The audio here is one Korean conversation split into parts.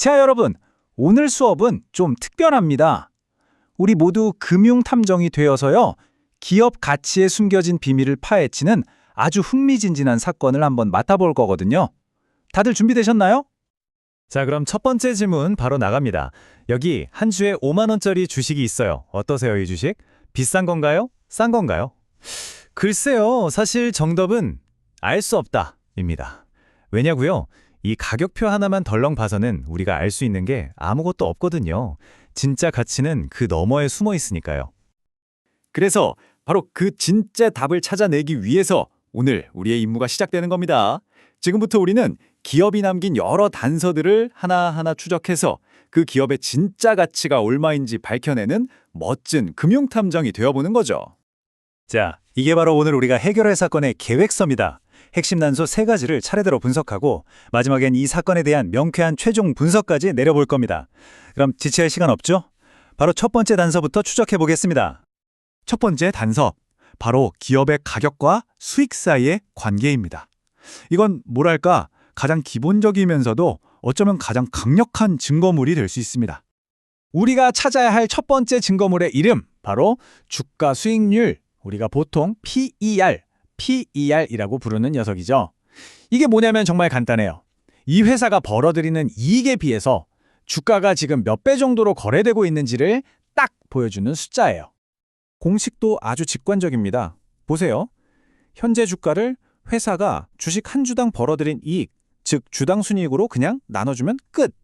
자, 여러분. 오늘 수업은 좀 특별합니다. 우리 모두 금융 탐정이 되어서요. 기업 가치에 숨겨진 비밀을 파헤치는 아주 흥미진진한 사건을 한번 맡아볼 거거든요. 다들 준비되셨나요? 자, 그럼 첫 번째 질문 바로 나갑니다. 여기 한 주에 5만 원짜리 주식이 있어요. 어떠세요, 이 주식? 비싼 건가요? 싼 건가요? 글쎄요, 사실 정답은 알 수 없다입니다. 왜냐고요? 이 가격표 하나만 덜렁 봐서는 우리가 알 수 있는 게 아무것도 없거든요. 진짜 가치는 그 너머에 숨어 있으니까요. 그래서 바로 그 진짜 답을 찾아내기 위해서 오늘 우리의 임무가 시작되는 겁니다. 지금부터 우리는 기업이 남긴 여러 단서들을 하나하나 추적해서 그 기업의 진짜 가치가 얼마인지 밝혀내는 멋진 금융탐정이 되어보는 거죠. 자, 이게 바로 오늘 우리가 해결할 사건의 계획서입니다. 핵심 단서 세 가지를 차례대로 분석하고 마지막엔 이 사건에 대한 명쾌한 최종 분석까지 내려볼 겁니다. 그럼 지체할 시간 없죠? 바로 첫 번째 단서부터 추적해 보겠습니다. 첫 번째 단서, 바로 기업의 가격과 수익 사이의 관계입니다. 이건 뭐랄까 가장 기본적이면서도 어쩌면 가장 강력한 증거물이 될 수 있습니다. 우리가 찾아야 할 첫 번째 증거물의 이름, 바로 주가 수익률, 우리가 보통 PER, PER이라고 부르는 녀석이죠. 이게 뭐냐면 정말 간단해요. 이 회사가 벌어들이는 이익에 비해서 주가가 지금 몇 배 정도로 거래되고 있는지를 딱 보여주는 숫자예요. 공식도 아주 직관적입니다. 보세요. 현재 주가를 회사가 주식 한 주당 벌어들인 이익, 즉 주당 순이익으로 그냥 나눠주면 끝.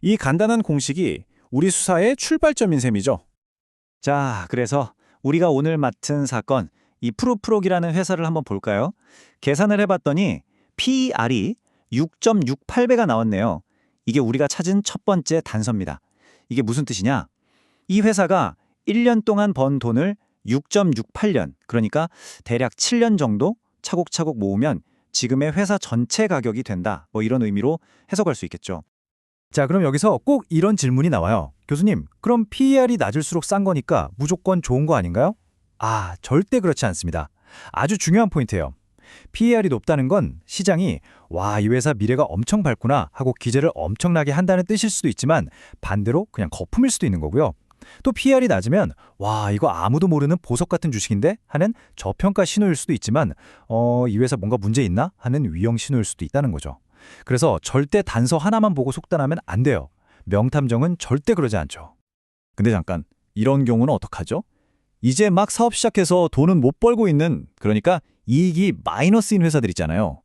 이 간단한 공식이 우리 수사의 출발점인 셈이죠. 자, 그래서 우리가 오늘 맡은 사건, 이 프로프록이라는 회사를 한번 볼까요? 계산을 해봤더니 PER이 6.68배가 나왔네요. 이게 우리가 찾은 첫 번째 단서입니다. 이게 무슨 뜻이냐? 이 회사가 1년 동안 번 돈을 6.68년, 그러니까 대략 7년 정도 차곡차곡 모으면 지금의 회사 전체 가격이 된다. 뭐 이런 의미로 해석할 수 있겠죠. 자, 그럼 여기서 꼭 이런 질문이 나와요. 교수님, 그럼 PER이 낮을수록 싼 거니까 무조건 좋은 거 아닌가요? 아, 절대 그렇지 않습니다. 아주 중요한 포인트예요. PER이 높다는 건 시장이 와, 이 회사 미래가 엄청 밝구나 하고 기대를 엄청나게 한다는 뜻일 수도 있지만 반대로 그냥 거품일 수도 있는 거고요. 또 PER이 낮으면 와, 이거 아무도 모르는 보석 같은 주식인데 하는 저평가 신호일 수도 있지만 어, 이 회사 뭔가 문제 있나 하는 위험 신호일 수도 있다는 거죠. 그래서 절대 단서 하나만 보고 속단하면 안 돼요. 명탐정은 절대 그러지 않죠. 근데 잠깐, 이런 경우는 어떡하죠? 이제 막 사업 시작해서 돈은 못 벌고 있는, 그러니까 이익이 마이너스인 회사들 있잖아요.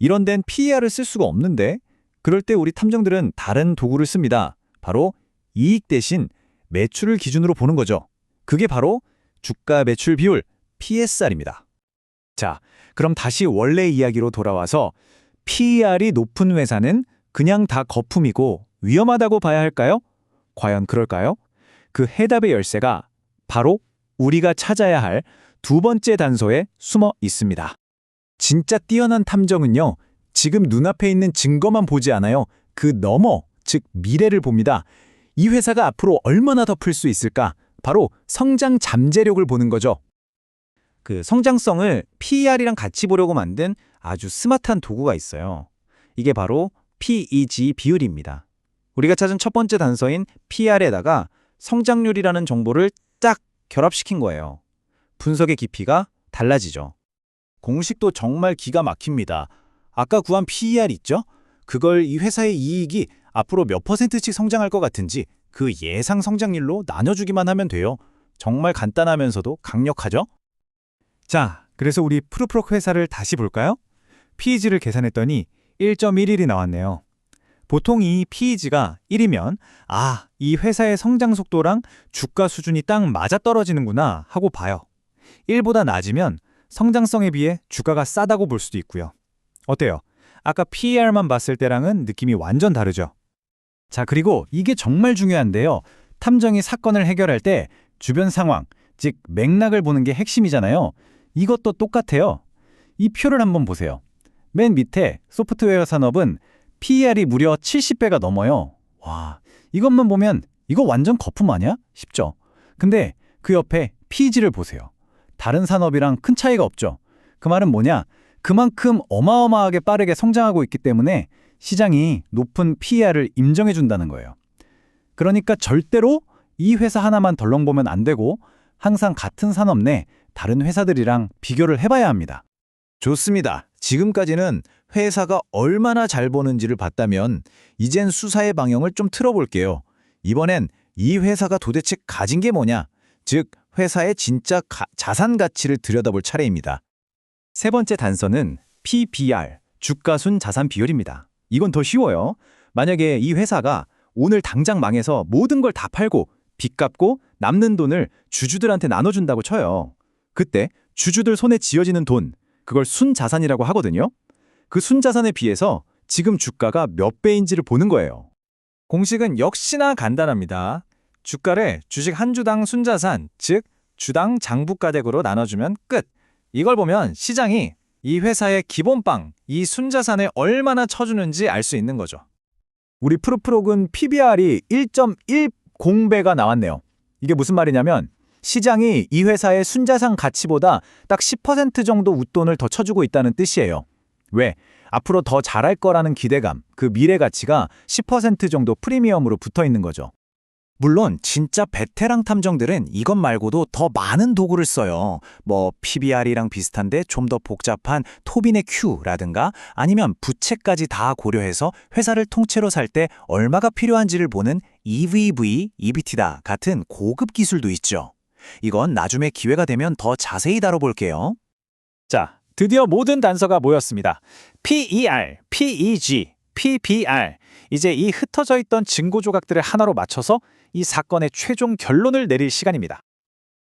이런 데는 PER을 쓸 수가 없는데, 그럴 때 우리 탐정들은 다른 도구를 씁니다. 바로 이익 대신 매출을 기준으로 보는 거죠. 그게 바로 주가 매출 비율, PSR입니다. 자, 그럼 다시 원래 이야기로 돌아와서 PER이 높은 회사는 그냥 다 거품이고 위험하다고 봐야 할까요? 과연 그럴까요? 그 해답의 열쇠가 바로 우리가 찾아야 할 두 번째 단서에 숨어 있습니다. 진짜 뛰어난 탐정은요, 지금 눈앞에 있는 증거만 보지 않아요. 그 너머, 즉 미래를 봅니다. 이 회사가 앞으로 얼마나 더 풀 수 있을까? 바로 성장 잠재력을 보는 거죠. 그 성장성을 PER이랑 같이 보려고 만든 아주 스마트한 도구가 있어요. 이게 바로 PEG 비율입니다. 우리가 찾은 첫 번째 단서인 PER에다가 성장률이라는 정보를 딱 결합시킨 거예요. 분석의 깊이가 달라지죠. 공식도 정말 기가 막힙니다. 아까 구한 PER 있죠? 그걸 이 회사의 이익이 앞으로 몇 퍼센트씩 성장할 것 같은지 그 예상 성장률로 나눠주기만 하면 돼요. 정말 간단하면서도 강력하죠? 자, 그래서 우리 프루프록 회사를 다시 볼까요? PEG를 계산했더니 1.11이 나왔네요. 보통 이 PEG가 1이면 아, 이 회사의 성장 속도랑 주가 수준이 딱 맞아떨어지는구나 하고 봐요. 1보다 낮으면 성장성에 비해 주가가 싸다고 볼 수도 있고요. 어때요? 아까 PER만 봤을 때랑은 느낌이 완전 다르죠. 자, 그리고 이게 정말 중요한데요. 탐정이 사건을 해결할 때 주변 상황, 즉 맥락을 보는 게 핵심이잖아요. 이것도 똑같아요. 이 표를 한번 보세요. 맨 밑에 소프트웨어 산업은 PER이 무려 70배가 넘어요. 와, 이것만 보면 이거 완전 거품 아니야? 싶죠. 근데 그 옆에 PEG를 보세요. 다른 산업이랑 큰 차이가 없죠. 그 말은 뭐냐? 그만큼 어마어마하게 빠르게 성장하고 있기 때문에 시장이 높은 PER을 임정해 준다는 거예요. 그러니까 절대로 이 회사 하나만 덜렁 보면 안 되고 항상 같은 산업 내 다른 회사들이랑 비교를 해봐야 합니다. 좋습니다. 지금까지는 회사가 얼마나 잘 버는지를 봤다면 이젠 수사의 방향을 좀 틀어볼게요. 이번엔 이 회사가 도대체 가진 게 뭐냐? 즉, 회사의 진짜 가- 자산 가치를 들여다볼 차례입니다. 세 번째 단서는 PBR, 주가순 자산 비율입니다. 이건 더 쉬워요. 만약에 이 회사가 오늘 당장 망해서 모든 걸 다 팔고 빚 갚고 남는 돈을 주주들한테 나눠준다고 쳐요. 그때 주주들 손에 쥐어지는 돈, 그걸 순자산이라고 하거든요. 그 순자산에 비해서 지금 주가가 몇 배인지를 보는 거예요. 공식은 역시나 간단합니다. 주가를 주식 한 주당 순자산, 즉 주당 장부가액으로 나눠주면 끝. 이걸 보면 시장이 이 회사의 기본빵, 이 순자산을 얼마나 쳐주는지 알 수 있는 거죠. 우리 프로프록은 PBR이 1.10배가 나왔네요. 이게 무슨 말이냐면 시장이 이 회사의 순자산 가치보다 딱 10% 정도 웃돈을 더 쳐주고 있다는 뜻이에요. 왜? 앞으로 더 잘할 거라는 기대감, 그 미래 가치가 10% 정도 프리미엄으로 붙어 있는 거죠. 물론 진짜 베테랑 탐정들은 이것 말고도 더 많은 도구를 써요. 뭐 PBR이랑 비슷한데 좀 더 복잡한 토빈의 Q라든가 아니면 부채까지 다 고려해서 회사를 통째로 살 때 얼마가 필요한지를 보는 EVV, EBT다 같은 고급 기술도 있죠. 이건 나중에 기회가 되면 더 자세히 다뤄볼게요. 자, 드디어 모든 단서가 모였습니다. PER, PEG, PBR. 이제 이 흩어져 있던 증거 조각들을 하나로 맞춰서 이 사건의 최종 결론을 내릴 시간입니다.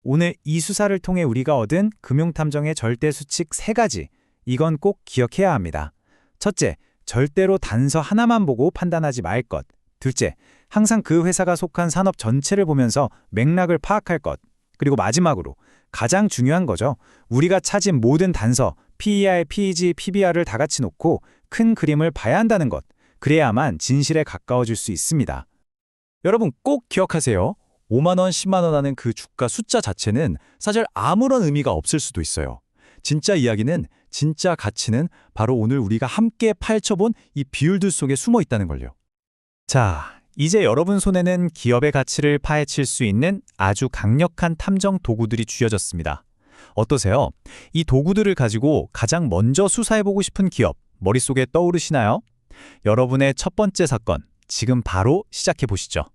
오늘 이 수사를 통해 우리가 얻은 금융탐정의 절대 수칙 세 가지. 이건 꼭 기억해야 합니다. 첫째, 절대로 단서 하나만 보고 판단하지 말 것. 둘째, 항상 그 회사가 속한 산업 전체를 보면서 맥락을 파악할 것. 그리고 마지막으로 가장 중요한 거죠. 우리가 찾은 모든 단서, PER, PEG, PBR을 다 같이 놓고 큰 그림을 봐야 한다는 것. 그래야만 진실에 가까워질 수 있습니다. 여러분 꼭 기억하세요. 5만 원, 10만 원 하는 그 주가 숫자 자체는 사실 아무런 의미가 없을 수도 있어요. 진짜 이야기는 진짜 가치는 바로 오늘 우리가 함께 파헤쳐본 이 비율들 속에 숨어 있다는 걸요. 자, 이제 여러분 손에는 기업의 가치를 파헤칠 수 있는 아주 강력한 탐정 도구들이 쥐어졌습니다. 어떠세요? 이 도구들을 가지고 가장 먼저 수사해보고 싶은 기업, 머릿속에 떠오르시나요? 여러분의 첫 번째 사건, 지금 바로 시작해보시죠.